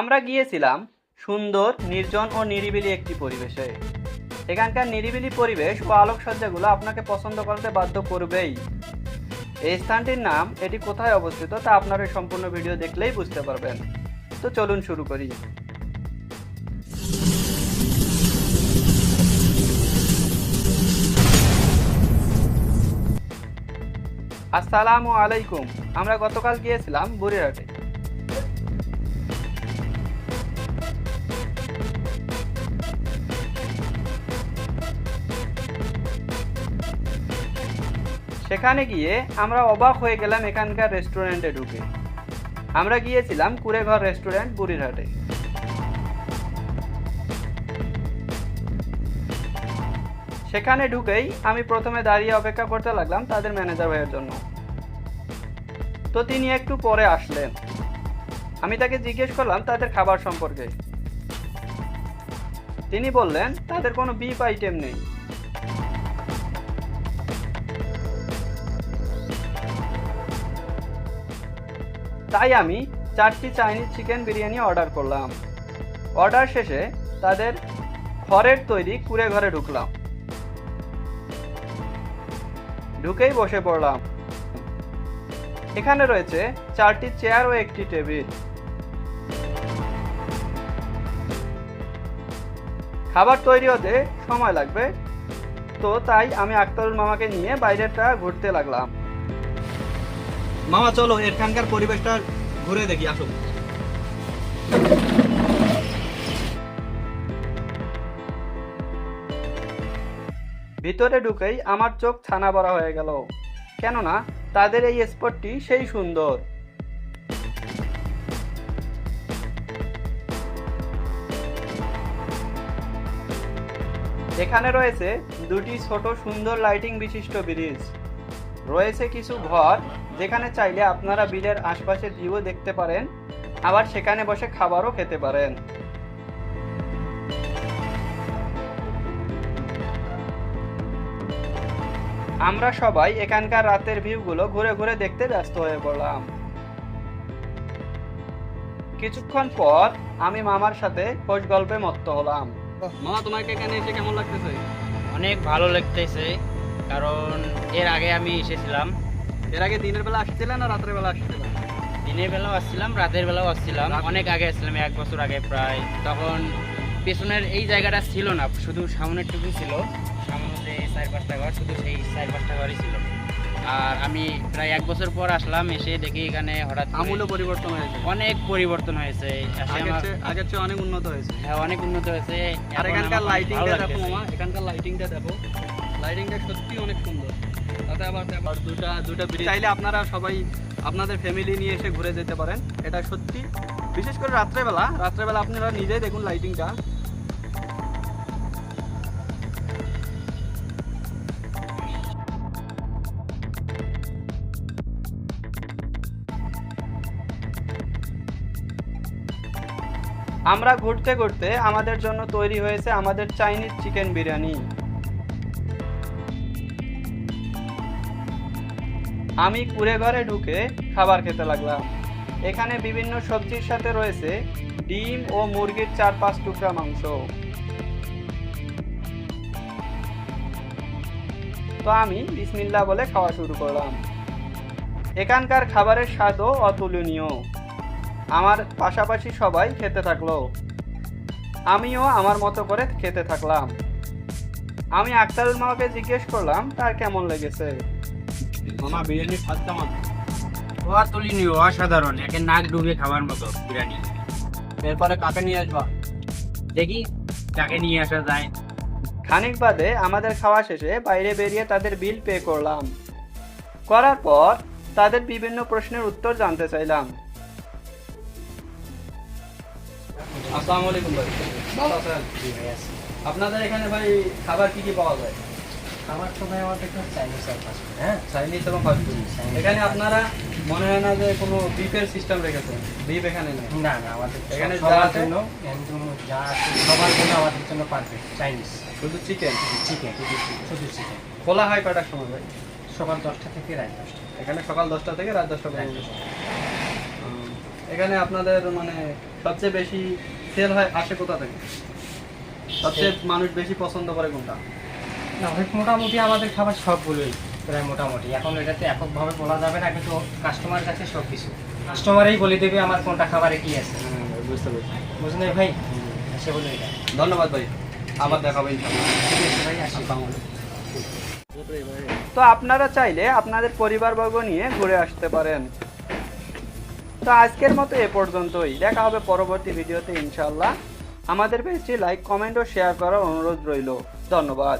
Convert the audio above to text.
আমরা গিয়েছিলাম সুন্দর, নির্জন ও নিরিবিলি একটি পরিবেশে। এখানকার নিরিবিলি পরিবেশ ও আলোকসজ্জাগুলো আপনাকে পছন্দ করতে বাধ্য করবেই। এই স্থানটির নাম এটি কোথায় অবস্থিত তা আপনারা সম্পূর্ণ ভিডিও দেখলেই বুঝতে পারবেন। তো চলুন শুরু করি। আসসালামু আলাইকুম। আমরা গতকাল গিয়েছিলাম বুড়িরহাটে। সেখানে গিয়ে আমরা অবাক হয়ে গেলাম এখানকার রেস্টুরেন্টে ঢুকে। আমরা গিয়েছিলাম কুড়েঘর রেস্টুরেন্ট বুড়িরহাটে। সেখানে ঢুকেই আমি প্রথমে দাঁড়িয়ে অপেক্ষা করতে লাগলাম তাদের ম্যানেজার ভাইয়ের জন্য। তো তিনি একটু পরে আসলেন। আমি তাকে জিজ্ঞেস করলাম তাদের খাবার সম্পর্কে। তিনি বললেন, তাদের কোনো বিপ আইটেম নেই। তাই আমি চারটি চাইনিজ চিকেন বিরিয়ানি অর্ডার করলাম। অর্ডার শেষে তাদের খড়ের তৈরি কুড়ে ঘরে ঢুকলাম। ঢুকেই বসে পড়লাম। এখানে রয়েছে চারটি চেয়ার ও একটি টেবিল খাবার তৈরি হতে সময় লাগবে। তো তাই আমি আক্তারুল মামাকে নিয়ে বাইরেটা ঘুরতে লাগলাম। মামা, চলো, এখানকার পরিবেশটা ঘুরে দেখি আসো ভিতরে ঢুকেই আমার চোখ ছানা বড়া হয়ে গেল। কেননা, তাদের এই স্পটটি সেই সুন্দর। এখানে রয়েছে দুটি ছোট সুন্দর লাইটিং বিশিষ্ট ব্রিজ। রয়েছে কিছু ঘর যেখানে চাইলে আপনারা বিলের আশপাশের ভিউ দেখতে পারেন আবার সেখানে বসে খাবারও খেতে পারেন। আমরা সবাই এখানকার রাতের ভিউগুলো ঘুরে ঘুরে দেখতে ব্যস্ত হয়ে পড়লাম। কিছুক্ষণ পর আমি মামার সাথে খোঁজ গল্পে মত্ত হলাম। মামা তোমাকে এখানে এসে কেমন লাগতেছে? অনেক ভালো লাগতেছে কারণ এর আগে আমি এসেছিলাম। এর আগে দিনের বেলা আসছিলেন না রাতের বেলা আসছিলেন? দিনের বেলাও আসছিলাম রাতের বেলাও আসছিলাম। অনেক আগে আসছিলাম এক বছর আগে প্রায়। তখন পেছনের এই জায়গাটা ছিল না শুধু সামনের টুকু ছিল। সামনে যে চার পাঁচটা ঘর শুধু সেই চার পাঁচটা ঘরই ছিল। আর আমি প্রায় এক বছর পর আসলাম এসে দেখি এখানে হঠাৎ করে আমূল্য পরিবর্তন হয়েছে। অনেক পরিবর্তন হয়েছে। আগের চেয়ে অনেক উন্নত হয়েছে। হ্যাঁ অনেক উন্নত হয়েছে। আর এখানকার লাইটিংটা দেখো। মামা এখানকার লাইটিংটা দেখো। লাইটিংটা সত্যি অনেক সুন্দর। চাইলে আপনারা সবাই আপনাদের ফ্যামিলি নিয়ে এসে ঘুরে যেতে পারেন। এটা সত্যি। বিশেষ করে রাত্রেবেলা রাত্রেবেলা আপনারা নিজেই দেখুন লাইটিংটা আমরা ঘুরতে ঘুরতে আমাদের জন্য তৈরি হয়েছে আমাদের চাইনিজ চিকেন বিরিয়ানি। আমি কুড়ে ঘরে ঢুকে খাবার খেতে লাগলাম। এখানে বিভিন্ন সবজির সাথে রয়েছে ডিম ও মুরগির চার পাঁচ টুকরা মাংস। তো আমি বিসমিল্লা বলে খাওয়া শুরু করলাম। এখানকার খাবারের স্বাদও অতুলনীয়। আমার পাশাপাশি সবাই খেতে থাকল। আমিও আমার মতো করে খেতে থাকলাম। আমি আক্তারুল মাকে জিজ্ঞেস করলাম, তার কেমন লেগেছে? মামা বিরিয়ানির স্বাদ কেমন? অতুলনীয় অসাধারণ। একে নাক ডুবে খাবার মতো বিরিয়ানি। এরপরে কাকে নিয়ে আসবা? দেখি কাকে নিয়ে আসা যায়। খানিক বাদে আমাদের খাওয়া শেষে বাইরে বেরিয়ে তাদের বিল পে করলাম। করার পর তাদের বিভিন্ন প্রশ্নের উত্তর জানতে চাইলাম। আসসালামু আলাইকুম ভাই। ভালো আছেন? আপনাদের এখানে ভাই খাবার কি কি পাওয়া যায়? খাবার সময় আমাদের চাইনিজ আর হ্যাঁ? চাইনিজ এবং এখানে আপনারা মনে হয় না যে কোনো বিফের সিস্টেম রেখেছেন। বিফ এখানে নেই। না না আমাদের এখানে যা জন্য যা সবার জন্য আমাদের জন্য পারফেক্ট চাইনিজ শুধু চিকেন চিকেন শুধু চিকেন খোলা হয় কটার সময় ভাই? সকাল দশটা থেকে রাত দশটা। এখানে সকাল দশটা থেকে রাত দশটা পর্যন্ত। এখানে আপনাদের মানে সবচেয়ে বেশি সেল হয় আসে কোথা থেকে? সবচেয়ে মানুষ বেশি পছন্দ করে কোনটা? না ভাই মোটামুটি আমাদের খাবার সবগুলোই প্রায় মোটামুটি। এখন এটাতে এককভাবে বলা যাবে না কিন্তু কাস্টমার কাছে সব কিছু কাস্টমারই বলে দেবে আমার কোনটা খাবারে কি আছে। বুঝতে পেরেছি। বুঝলেন ভাই? সে বলে এটা ধন্যবাদ ভাই। আবার দেখাবো ইনশাআল্লাহ ঠিক আছে ভাই তো আপনারা চাইলে আপনাদের পরিবারবর্গ নিয়ে ঘুরে আসতে পারেন। তো আজকের মতো এ পর্যন্তই। দেখা হবে পরবর্তী ভিডিওতে ইনশাল্লাহ আমাদের পেজটি লাইক কমেন্ট ও শেয়ার করার অনুরোধ রইল। ধন্যবাদ।